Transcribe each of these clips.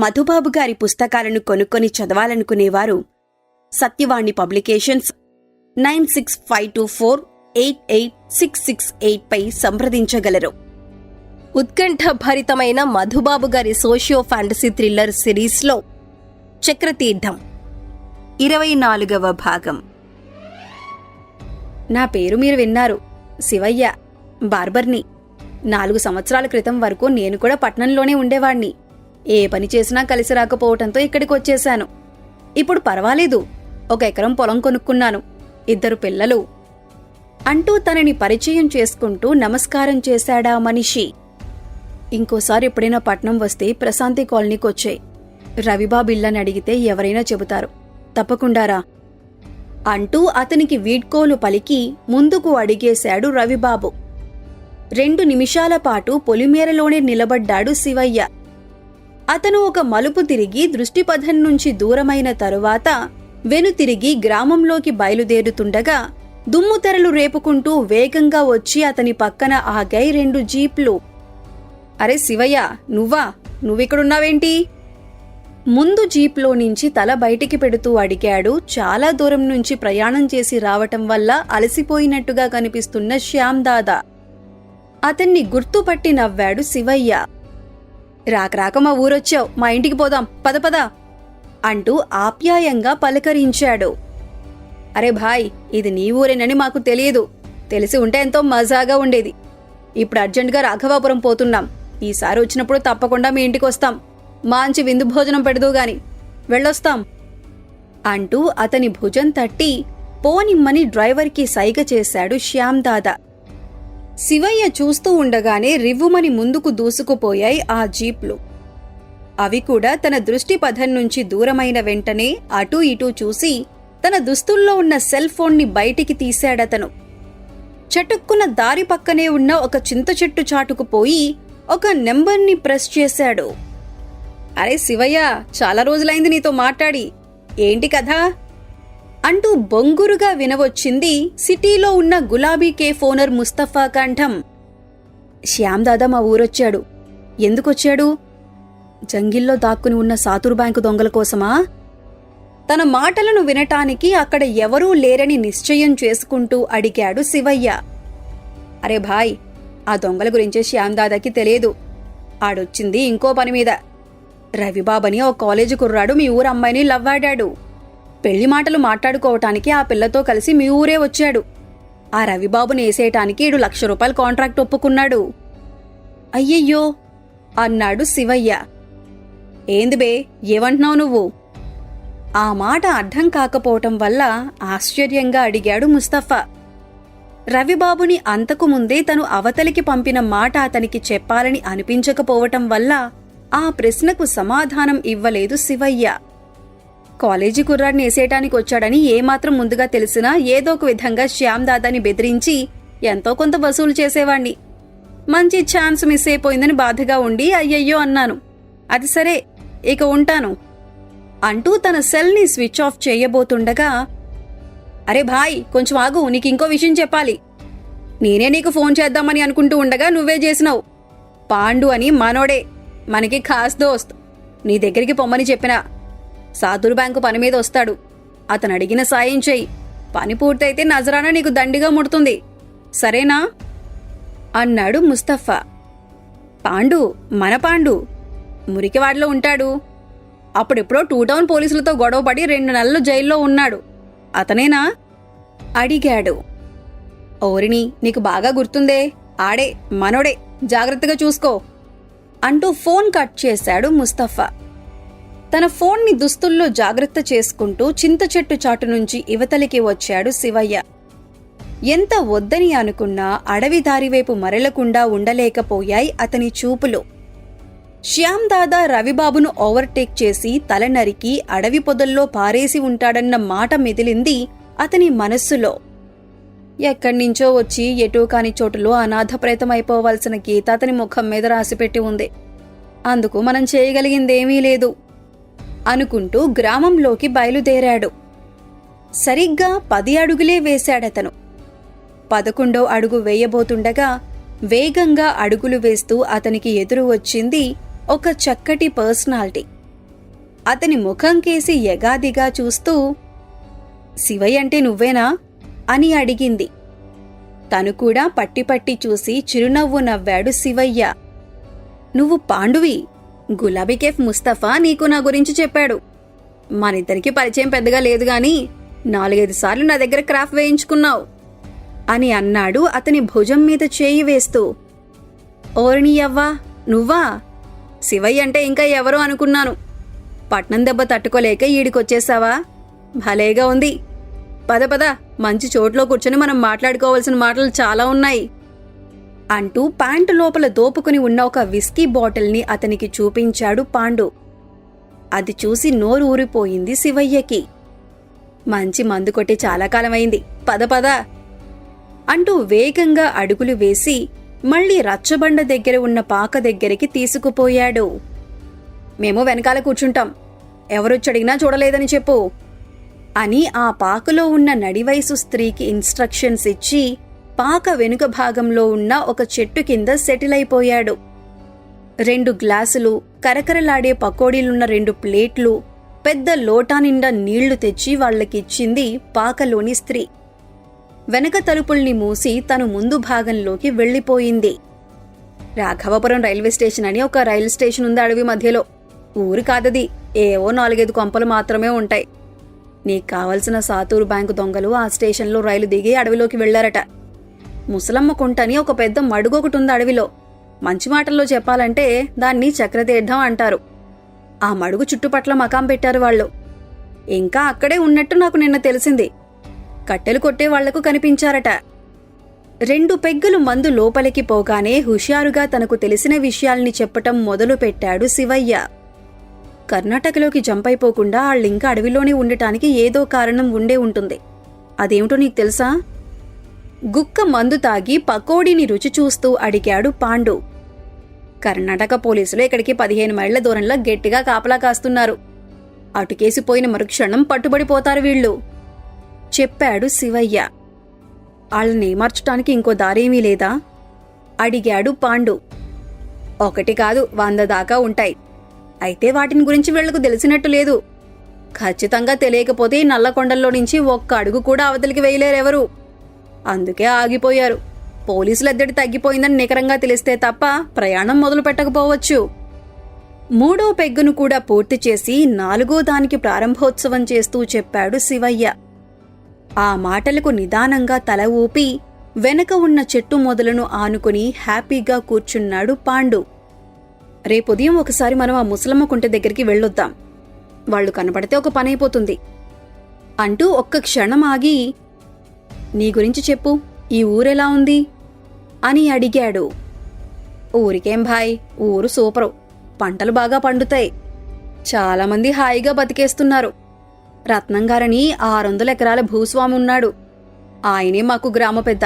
మధుబాబు గారి పుస్తకాలను కొనుక్కొని చదవాలనుకునేవారు. Satyavani publications nine six five two four eight eight six six eight పై సంప్రదించగలరు. ఉత్కంఠభరితమైన మధుబాబు గారి సోషియో ఫ్యాంటసీ థ్రిల్లర్ సిరీస్లో చక్రతీర్థం. ఇరవై నాలుగవ భాగం. నా పేరు మీరు విన్నారు. శివయ్య బార్బర్ని. నాలుగు సంవత్సరాల క్రితం వరకు నేను కూడా పట్నంలోనే ఉండేవాణ్ణి. ఏ పని చేసినా కలిసి రాకపోవటంతో ఇక్కడికి వచ్చేశాను. ఇప్పుడు పర్వాలేదు. ఒక ఎకరం పొలం కొనుక్కున్నాను. ఇద్దరు పిల్లలు. అంటూ తనని పరిచయం చేసుకుంటూ నమస్కారం చేశాడా మనిషి. ఇంకోసారి ఎప్పుడైనా పట్నం వస్తే ప్రశాంతి కాలనీకి వచ్చాయి. రవిబాబు ఇల్లని అడిగితే ఎవరైనా చెబుతారు. తప్పకుండారా అంటూ అతనికి వీడ్కోలు పలికి ముందుకు అడిగేశాడు రవిబాబు. రెండు నిమిషాల పాటు పొలిమేరలోనే నిలబడ్డాడు శివయ్య. అతను ఒక మలుపు తిరిగి దృష్టిపథం నుంచి దూరమైన తరువాత వెనుతిరిగి గ్రామంలోకి బయలుదేరుతుండగా దుమ్ముతెరలు రేపుకుంటూ వేగంగా వచ్చి అతని పక్కన ఆగాయి రెండు జీప్లు. అరే శివయ్య నువ్వా? నువ్విక్కడున్నావేంటి? ముందు జీప్లో నుంచి తల బయటికి పెడుతూ అడిగాడు. చాలా దూరం నుంచి ప్రయాణం చేసి రావటం వల్ల అలసిపోయినట్టుగా కనిపిస్తున్న శ్యామ్ దాదా. అతన్ని గుర్తుపట్టి నవ్వాడు శివయ్య. రాకరాక మా ఊరొచ్చావు. మా ఇంటికి పోదాం. పద పద అంటూ ఆప్యాయంగా పలకరించాడు. అరే భాయ్ ఇది నీ ఊరేనని మాకు తెలియదు. తెలిసి ఉంటే ఎంతో మజాగా ఉండేది. ఇప్పుడు అర్జెంటుగా రాఘవాపురం పోతున్నాం. ఈసారి వచ్చినప్పుడు తప్పకుండా మీ ఇంటికి వస్తాం. మంచి విందు భోజనం పెడదు గాని. వెళ్ళొస్తాం అంటూ అతని భుజం తట్టి పోనిమ్మని డ్రైవర్కి సైగ చేశాడు శ్యామ్ దాదా. శివయ్య చూస్తూ ఉండగానే రివ్వుమని ముందుకు దూసుకుపోయాయి ఆ జీప్లు. అవి కూడా తన దృష్టి పథం నుంచి దూరమైన వెంటనే అటూ ఇటూ చూసి తన దుస్తుల్లో ఉన్న సెల్ ఫోన్ని బయటికి తీశాడతను. చటుక్కున దారి పక్కనే ఉన్న ఒక చింత చెట్టు చాటుకు పోయి ఒక నెంబర్ని ప్రెస్ చేశాడు. అరే శివయ్య చాలా రోజులైంది నీతో మాట్లాడి. ఏంటి కదా అంటూ బొంగురుగా వినవచ్చింది సిటీలో ఉన్న గులాబీ కేఫ్ ఓనర్ ముస్తఫా కంఠం. శ్యామ్దాదా మా ఊరొచ్చాడు. ఎందుకొచ్చాడు? జంగిల్లో దాక్కుని ఉన్న సాతురు బ్యాంకు దొంగల కోసమా? తన మాటలను వినటానికి అక్కడ ఎవరూ లేరని నిశ్చయం చేసుకుంటూ అడిగాడు శివయ్య. అరే భాయ్ ఆ దొంగల గురించి శ్యామ్దాదాకి తెలియదు. ఆడొచ్చింది ఇంకో పని మీద. రవిబాబని ఓ కాలేజీ కుర్రాడు మీ ఊరు అమ్మాయిని లవ్వాడాడు. పెళ్ళి మాటలు మాట్లాడుకోవటానికి ఆ పిల్లతో కలిసి మీ ఊరే వచ్చాడు. ఆ రవిబాబుని వేసేయటానికి ఈడు లక్ష రూపాయల కాంట్రాక్ట్ ఒప్పుకున్నాడు. అయ్యయ్యో! అన్నాడు శివయ్య. ఏంది బే ఏమంటున్నావు నువ్వు? ఆ మాట అర్థం కాకపోవటం వల్ల ఆశ్చర్యంగా అడిగాడు ముస్తఫా. రవిబాబుని అంతకు ముందే తను అవతలికి పంపిన మాట అతనికి చెప్పాలని అనిపించకపోవటం వల్ల ఆ ప్రశ్నకు సమాధానం ఇవ్వలేదు శివయ్య. కాలేజీ కుర్రాడిని వేసేయటానికి వచ్చాడని ఏమాత్రం ముందుగా తెలిసినా ఏదో ఒక విధంగా శ్యామ్ దాదాని బెదిరించి ఎంతో కొంత వసూలు చేసేవాణ్ణి. మంచి ఛాన్స్ మిస్ అయిపోయిందని బాధగా ఉండి అయ్యయ్యో అన్నాను. అది సరే ఇక ఉంటాను. అంటూ తన సెల్ని స్విచ్ ఆఫ్ చేయబోతుండగా అరే భాయ్ కొంచెం ఆగు నీకు ఇంకో విషయం చెప్పాలి. నేనే నీకు ఫోన్ చేద్దామని అనుకుంటూ ఉండగా నువ్వే చేసినావు. పాండు అని మనోడే మనకి ఖాస్ దోస్త్. నీ దగ్గరికి పొమ్మని చెప్పినా. సాతురు బ్యాంకు పని మీద వస్తాడు. అతను అడిగిన సాయం చెయ్యి. పని పూర్తయితే నజరానా నీకు దండిగా ముడుతుంది. సరేనా? అన్నాడు ముస్తఫా. పాండు మన పాండు మురికివాడలో ఉంటాడు. అప్పుడెప్పుడో టూ టౌన్ పోలీసులతో గొడవపడి రెండు నెలలు జైల్లో ఉన్నాడు. అతనేనా? అడిగాడు. ఓరిని నీకు బాగా గుర్తుందే. ఆడే మనోడే జాగ్రత్తగా చూసుకో. అంటూ ఫోన్ కట్ చేశాడు ముస్తఫా. తన ఫోన్ని దుస్తుల్లో జాగ్రత్త చేసుకుంటూ చింత చెట్టు చాటు నుంచి ఇవతలికి వచ్చాడు శివయ్య. ఎంత వద్దని అనుకున్నా అడవి దారివైపు మరలకుండా ఉండలేకపోయాయి అతని చూపులు. శ్యామ్ దాదా రవిబాబును ఓవర్టేక్ చేసి తల నరికి అడవి పొదల్లో పారేసి ఉంటాడన్న మాట మెదిలింది అతని మనస్సులో. ఎక్కడ్నించో వచ్చి ఎటూ కాని చోటులో అనాథప్రేతమైపోవాల్సిన గీత అతని ముఖం మీద రాసిపెట్టి ఉంది. అందుకు మనం చేయగలిగిందేమీ లేదు. అనుకుంటూ గ్రామంలోకి బయలుదేరాడు. సరిగ్గా పది అడుగులే వేశాడతను. పదకొండో అడుగు వేయబోతుండగా వేగంగా అడుగులు వేస్తూ అతనికి ఎదురు వచ్చింది ఒక చక్కటి పర్సనాలిటీ. అతని ముఖం కేసి ఎగాదిగా చూస్తూ శివయ్య అంటే నువ్వేనా? అని అడిగింది. తను కూడా పట్టి పట్టి చూసి చిరునవ్వు నవ్వాడు శివయ్య. నువ్వు పాండువి? గులాబీ కేఫ్ ముస్తఫా నీకు నా గురించి చెప్పాడు. మనిద్దరికి పరిచయం పెద్దగా లేదు గాని నాలుగైదు సార్లు నా దగ్గర క్రాఫ్ట్ వేయించుకున్నావు అని అన్నాడు అతని భుజం మీద చేయి వేస్తూ. ఓరినియవ్వా నువ్వా? శివయ్య అంటే ఇంకా ఎవరో అనుకున్నాను. పట్నం దెబ్బ తట్టుకోలేక ఈడికొచ్చేసావా? భలేగా ఉంది. పద పద మంచి చోట్లో కూర్చొని మనం మాట్లాడుకోవాల్సిన మాటలు చాలా ఉన్నాయి. అంటూ ప్యాంటు లోపల దోపుకుని ఉన్న ఒక విస్కీ బాటిల్ని అతనికి చూపించాడు పాండు. అది చూసి నోరు ఊరిపోయింది శివయ్యకి. మంచి మందు కొట్టి చాలా కాలమైంది. పద పద. అంటూ వేగంగా అడుగులు వేసి మళ్ళీ రచ్చబండ దగ్గర ఉన్న పాక దగ్గరికి తీసుకుపోయాడు. మేము వెనకాల కూర్చుంటాం. ఎవరొచ్చడిగినా చూడలేదని చెప్పు. అని ఆ పాకలో ఉన్న నడివయసు స్త్రీకి ఇన్స్ట్రక్షన్స్ ఇచ్చి పాక వెనుక భాగంలో ఉన్న ఒక చెట్టు కింద సెటిల్ అయిపోయాడు. రెండు గ్లాసులు కరకరలాడే పకోడీలున్న రెండు ప్లేట్లు పెద్ద లోటా నిండా నీళ్ళు తెచ్చి వాళ్ళకిచ్చింది పాకలోని స్త్రీ. వెనక తలుపుల్ని మూసి తను ముందు భాగంలోకి వెళ్ళిపోయింది. రాఘవపురం రైల్వే స్టేషన్ అని ఒక రైలు స్టేషన్ ఉంది అడవి మధ్యలో. ఊరు కాదది ఏవో నాలుగైదు కొంపలు మాత్రమే ఉంటాయి. నీకు కావలసిన సాతూరు బ్యాంకు దొంగలు ఆ స్టేషన్లో రైలు దిగి అడవిలోకి వెళ్ళారట ముసలమ్మ కుంటని ఒక పెద్ద మడుగు ఒకటి ఉంది అడవిలో. మంచి మాటల్లో చెప్పాలంటే దాన్ని చక్రతీర్థం అంటారు. ఆ మడుగు చుట్టుపట్ల మకాం పెట్టారు వాళ్ళు. ఇంకా అక్కడే ఉన్నట్టు నాకు నిన్న తెలిసింది. కట్టెలు కొట్టే వాళ్ళకు కనిపించారట. రెండు పెగ్గులు మందు లోపలికి పోగానే హుషారుగా తనకు తెలిసిన విషయాల్ని చెప్పటం మొదలుపెట్టాడు శివయ్య. కర్ణాటకలోకి జంప్ అయిపోకుండా వాళ్ళింకా అడవిలోనే ఉండటానికి ఏదో కారణం ఉండే ఉంటుంది. అదేమిటో నీకు తెలుసా? గుక్క మందు తాగి పకోడీని రుచి చూస్తూ అడిగాడు పాండు. కర్ణాటక పోలీసులు ఇక్కడికి పదిహేను మైళ్ళ దూరంలో గట్టిగా కాపలా కాస్తున్నారు. అటుకేసిపోయిన మరుక్షణం పట్టుబడిపోతారు వీళ్ళు. చెప్పాడు శివయ్య. వాళ్ళని ఏమార్చటానికి ఇంకో దారేమీ లేదా? అడిగాడు పాండు. ఒకటి కాదు వంద దాకా ఉంటాయి. అయితే వాటిని గురించి వీళ్ళకు తెలిసినట్టు లేదు. ఖచ్చితంగా తెలియకపోతే నల్లకొండల్లో నుంచి ఒక్క అడుగు కూడా అవతలికి వేయలేరెవరు? అందుకే ఆగిపోయారు. పోలీసుల ఎద్దడి తగ్గిపోయిందని నికరంగా తెలిస్తే తప్ప ప్రయాణం మొదలు పెట్టకపోవచ్చు. మూడో పెగ్గును కూడా పూర్తి చేసి నాలుగో దానికి ప్రారంభోత్సవం చేస్తూ చెప్పాడు శివయ్య. ఆ మాటలకు నిదానంగా తల ఊపి వెనక ఉన్న చెట్టు మొదలను ఆనుకుని హ్యాపీగా కూర్చున్నాడు పాండు. రేపు ఉదయం ఒకసారి మనం ఆ ముసలమ్మ కుంట దగ్గరికి వెళ్ళొద్దాం. వాళ్ళు కనపడితే ఒక పనైపోతుంది. అంటూ ఒక్క క్షణం ఆగి నీ గురించి చెప్పు. ఈ ఊరెలా ఉంది? అని అడిగాడు. ఊరికేం భాయ్ ఊరు సూపరు. పంటలు బాగా పండుతాయి. చాలామంది హాయిగా బతికేస్తున్నారు. రత్నంగారని వందల ఎకరాల భూస్వామి ఉన్నాడు. ఆయనే మాకు గ్రామ పెద్ద.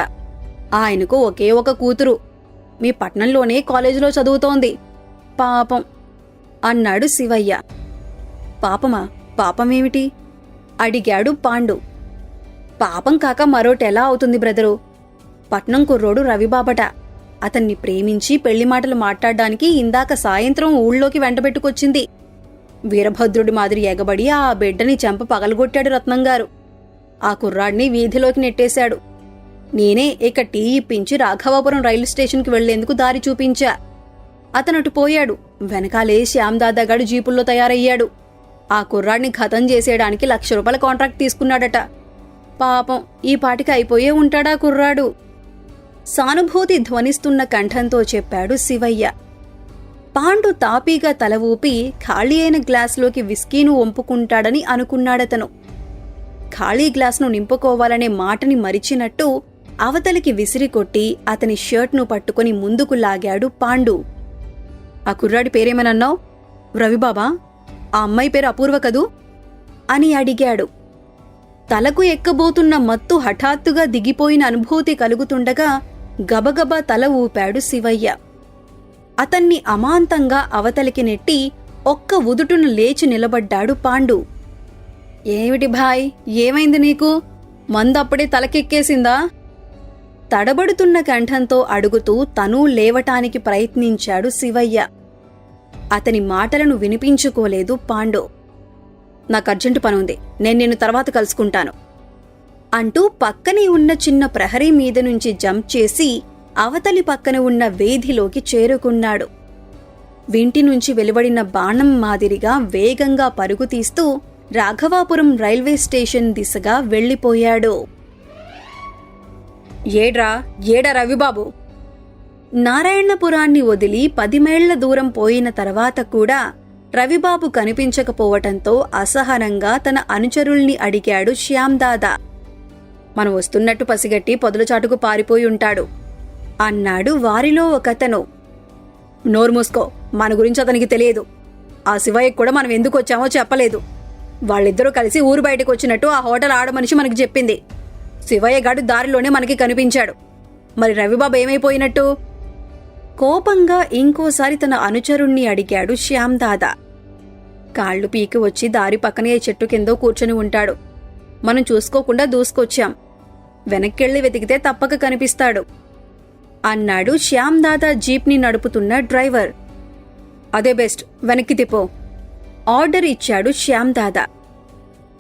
ఆయనకు ఒకే ఒక కూతురు. మీ పట్నంలోనే కాలేజీలో చదువుతోంది. పాపం అన్నాడు శివయ్య. పాపమా? పాపమేమిటి? అడిగాడు పాండు. పాపం కాక మరోటెలా అవుతుంది బ్రదరు. పట్నం కుర్రోడు రవిబాబట. అతన్ని ప్రేమించి పెళ్ళి మాటలు మాట్లాడడానికి ఇందాక సాయంత్రం ఊళ్ళోకి వెంటబెట్టుకొచ్చింది వీరభద్రుడి మాదిరి ఎగబడి ఆ బిడ్డని చెంప పగలగొట్టాడు రత్నంగారు. ఆ కుర్రాడిని వీధిలోకి నెట్టేశాడు. నేనే ఇక టీ ఇప్పించి రాఘవాపురం రైలు స్టేషన్కి వెళ్ళేందుకు దారి చూపించా. అతనటు పోయాడు. వెనకాలే శ్యామ్దాదాగాడు జీపుల్లో తయారయ్యాడు. ఆ కుర్రాడిని ఖతం చేసేయడానికి లక్ష రూపాయల కాంట్రాక్ట్ తీసుకున్నాడట. పాపం ఈ పాటికి అయిపోయే ఉంటాడా కుర్రాడు? సానుభూతి ధ్వనిస్తున్న కంఠంతో చెప్పాడు శివయ్య. పాండు తాపీగా తల ఊపి ఖాళీ అయిన గ్లాసులోకి విస్కీను వంపుకుంటాడని అనుకున్నాడతను. ఖాళీ గ్లాసును నింపుకోవాలనే మాటని మరిచినట్టు అవతలికి విసిరి కొట్టి అతని షర్ట్ను పట్టుకుని ముందుకు లాగాడు పాండు. ఆ కుర్రాడి పేరేమనన్నావు? రవిబాబా? ఆ అమ్మాయి పేరు అపూర్వ కదూ? అని అడిగాడు. తలకు ఎక్కబోతున్న మత్తు హఠాత్తుగా దిగిపోయిన అనుభూతి కలుగుతుండగా గబగబా తల ఊపాడు శివయ్య. అతన్ని అమాంతంగా అవతలికి నెట్టి ఒక్క ఉదుటును లేచి నిలబడ్డాడు పాండు. ఏమిటి భాయ్ ఏమైంది నీకు? మందప్పుడే తలకెక్కేసిందా? తడబడుతున్న కంఠంతో అడుగుతూ తనూ లేవటానికి ప్రయత్నించాడు శివయ్య. అతని మాటలను వినిపించుకోలేదు పాండు. నాకు అర్జెంటు పనుంది. నేను నిన్ను తర్వాత కలుసుకుంటాను. అంటూ పక్కనే ఉన్న చిన్న ప్రహరీ మీద నుంచి జంప్ చేసి అవతలి పక్కన ఉన్న వేధిలోకి చేరుకున్నాడు. వింటి నుంచి వెలువడిన బాణం మాదిరిగా వేగంగా పరుగు తీస్తూ రాఘవాపురం రైల్వే స్టేషన్ దిశగా వెళ్ళిపోయాడు. ఏడ్రా? ఏడ రవిబాబు? నారాయణపురాన్ని వదిలి పదిమైళ్ళ దూరం పోయిన తర్వాత కూడా రవిబాబు కనిపించకపోవటంతో అసహనంగా తన అనుచరుల్ని అడిగాడు శ్యాందాదా మనం వస్తున్నట్టు పసిగట్టి పొదల చాటుకు పారిపోయి ఉంటాడు అన్నాడు వారిలో ఒకతను. నోరు మూసుకో మన గురించి అతనికి తెలియదు. ఆ శివయ్యకు కూడా మనం ఎందుకు వచ్చామో చెప్పలేదు. వాళ్ళిద్దరూ కలిసి ఊరు బయటకు వచ్చినట్టు ఆ హోటల్ ఆడమనిషి మనకి చెప్పింది. శివయ్య గాడు దారిలోనే మనకి కనిపించాడు. మరి రవిబాబు ఏమైపోయినట్టు? కోపంగా ఇంకోసారి తన అనుచరుణ్ణి అడిగాడు శ్యామ్ దాదా. కాళ్ళు పీకి వచ్చి దారి పక్కనే చెట్టు కిందో కూర్చొని ఉంటాడు. మనం చూసుకోకుండా దూసుకొచ్చాం. వెనక్కెళ్ళి వెతికితే తప్పక కనిపిస్తాడు. అన్నాడు శ్యామ్ దాదా జీప్ని నడుపుతున్న డ్రైవర్. అదే బెస్ట్ వెనక్కి తిపో ఆర్డర్ ఇచ్చాడు శ్యామ్ దాదా.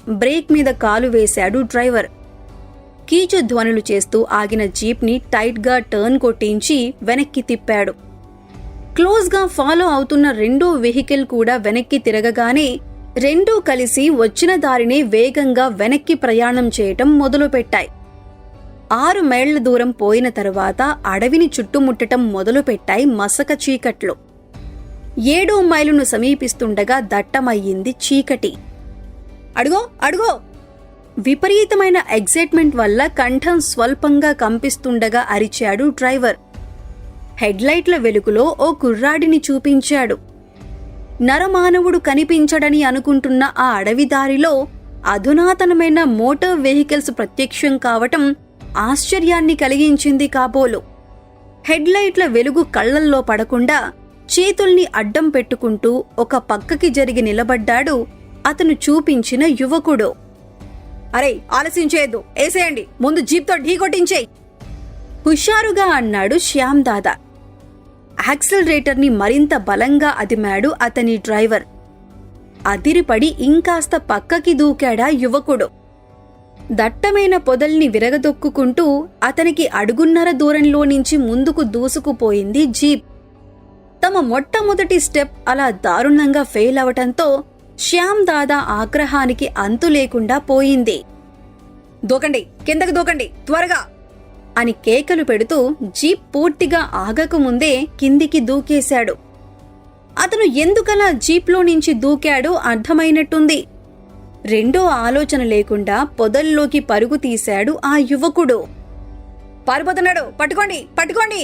బ్రేక్ మీద కాలు వేశాడు డ్రైవర్. కీచు ధ్వనులు చేస్తూ ఆగిన జీప్ని టైట్గా టర్న్ కొట్టించి వెనక్కి తిప్పాడు. క్లోజ్గా ఫాలో అవుతున్న రెండో వెహికల్ కూడా వెనక్కి తిరగగానే రెండూ కలిసి వచ్చిన దారినే వేగంగా వెనక్కి ప్రయాణం చేయటం మొదలుపెట్టాయి. ఆరు మైళ్ళ దూరం పోయిన తరువాత అడవిని చుట్టుముట్టటం మొదలుపెట్టాయి మసక చీకట్లు. ఏడో మైలును సమీపిస్తుండగా దట్టమయ్యింది చీకటి. అడుగో అడుగో! విపరీతమైన ఎగ్జైట్మెంట్ వల్ల కంఠం స్వల్పంగా కంపిస్తుండగా అరిచాడు డ్రైవర్. హెడ్లైట్ల వెలుగులో ఓ కుర్రాడిని చూపించాడు. నరమానవుడు కనిపించడని అనుకుంటున్న ఆ అడవి దారిలో అధునాతనమైన మోటార్ వెహికల్స్ ప్రత్యక్షం కావటం ఆశ్చర్యాన్ని కలిగించింది కాబోలు. హెడ్లైట్ల వెలుగు కళ్ళల్లో పడకుండా చేతుల్ని అడ్డం పెట్టుకుంటూ ఒక పక్కకి జరిగి నిలబడ్డాడు అతను చూపించిన యువకుడు. అరే ఆలస్యం చేయొద్దు. ఏసేయండి. ముందు జీప్తో ఢీకొట్టించేయి హుషారుగా అన్నాడు శ్యామ్ దాదా. యాక్సిలరేటర్ని మరింత బలంగా అదిమాడు అతని డ్రైవర్. అదిరిపడి ఇంకాస్త పక్కకి దూకాడా యువకుడు. దట్టమైన పొదల్ని విరగదొక్కుకుంటూ అతనికి అడుగున్నర దూరంలో నుంచి ముందుకు దూసుకుపోయింది జీప్. తమ మొట్టమొదటి స్టెప్ అలా దారుణంగా ఫెయిల్ అవటంతో శ్యామ్ దాదా ఆగ్రహానికి అంతు లేకుండా పోయింది. దూకండి కిందకి దూకండి త్వరగా. అని కేకలు పెడుతూ జీప్ పూర్తిగా ఆగకముందే కిందికి దూకేశాడు. అతను ఎందుకలా జీప్లో నుంచి దూకాడో అర్థమైనట్టుంది. రెండో ఆలోచన లేకుండా పొదల్లోకి పరుగు తీశాడు ఆ యువకుడు. పారిపోతున్నాడు పట్టుకోండి పట్టుకోండి!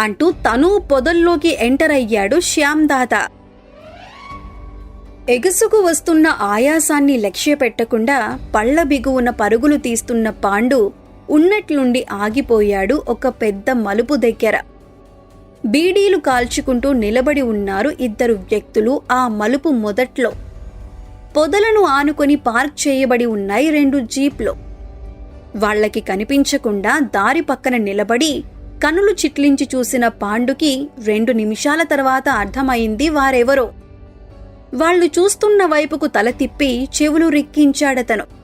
అంటూ తను పొదల్లోకి ఎంటర్ అయ్యాడు శ్యామ్ ఎగుసుకు వస్తున్న ఆయాసాన్ని లక్ష్య పెట్టకుండా పళ్ళ బిగువున పరుగులు తీస్తున్న పాండు ఉన్నట్లుండి ఆగిపోయాడు ఒక పెద్ద మలుపు దగ్గర. బీడీలు కాల్చుకుంటూ నిలబడి ఉన్నారు ఇద్దరు వ్యక్తులు ఆ మలుపు మొదట్లో. పొదలను ఆనుకొని పార్క్ చేయబడి ఉన్నాయి రెండు జీప్లు. వాళ్ళకి కనిపించకుండా దారి పక్కన నిలబడి కనులు చిట్లించి చూసిన పాండుకి రెండు నిమిషాల తర్వాత అర్థమైంది వారెవరో. వాళ్ళు చూస్తున్న వైపుకు తల తిప్పి చెవులు రిక్కించాడతను.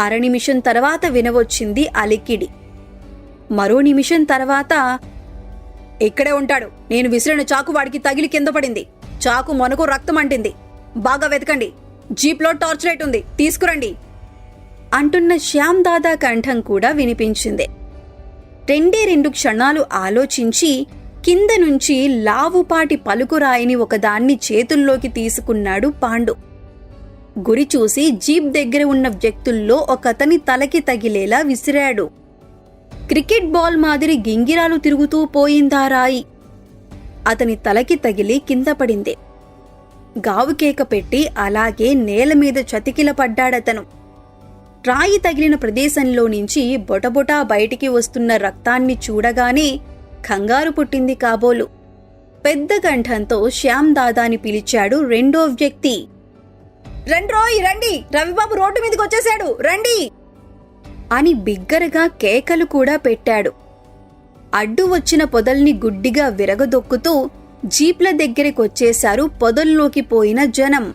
అర నిమిషం తర్వాత వినవచ్చింది అలికిడి. మరో నిమిషం తర్వాత ఇక్కడే ఉంటాడు. నేను విసిరిన చాకు వాడికి తగిలి కింద పడింది. చాకు మనకు రక్తం అంటింది. బాగా వెతకండి. జీప్లో టార్చ్ లైట్ ఉంది. తీసుకురండి. అంటున్న శ్యామ్ దాదా కంఠం కూడా వినిపించింది. రెండే రెండు క్షణాలు ఆలోచించి కింద నుంచి లావుపాటి పలుకురాయిని ఒకదాన్ని చేతుల్లోకి తీసుకున్నాడు పాండు. గురి చూసి జీప్ దగ్గర ఉన్న వ్యక్తుల్లో ఒకతని తలకి తగిలేలా విసిరాడు. క్రికెట్ బాల్ మాదిరి గింగిరాలు తిరుగుతూ పోయిందా రాయి. అతని తలకి తగిలి కింద పడింది. గావుకేక పెట్టి అలాగే నేల మీద చతికిల పడ్డాడతను. రాయి తగిలిన ప్రదేశంలో నుంచి బొటబొటా బయటికి వస్తున్న రక్తాన్ని చూడగానే కంగారు పుట్టింది కాబోలు. పెద్ద కంఠంతో శ్యామ్ దాదాని పిలిచాడు రెండో వ్యక్తి. రండ్రోయ్ రండి. రవిబాబు రోడ్డు మీదకి వచ్చేశాడు రండి. అని బిగ్గరగా కేకలు కూడా పెట్టాడు. అడ్డు వచ్చిన పొదల్ని గుడ్డిగా విరగదొక్కుతూ జీప్ల దగ్గరికొచ్చేశారు పొదల్లోకి పోయిన జనం.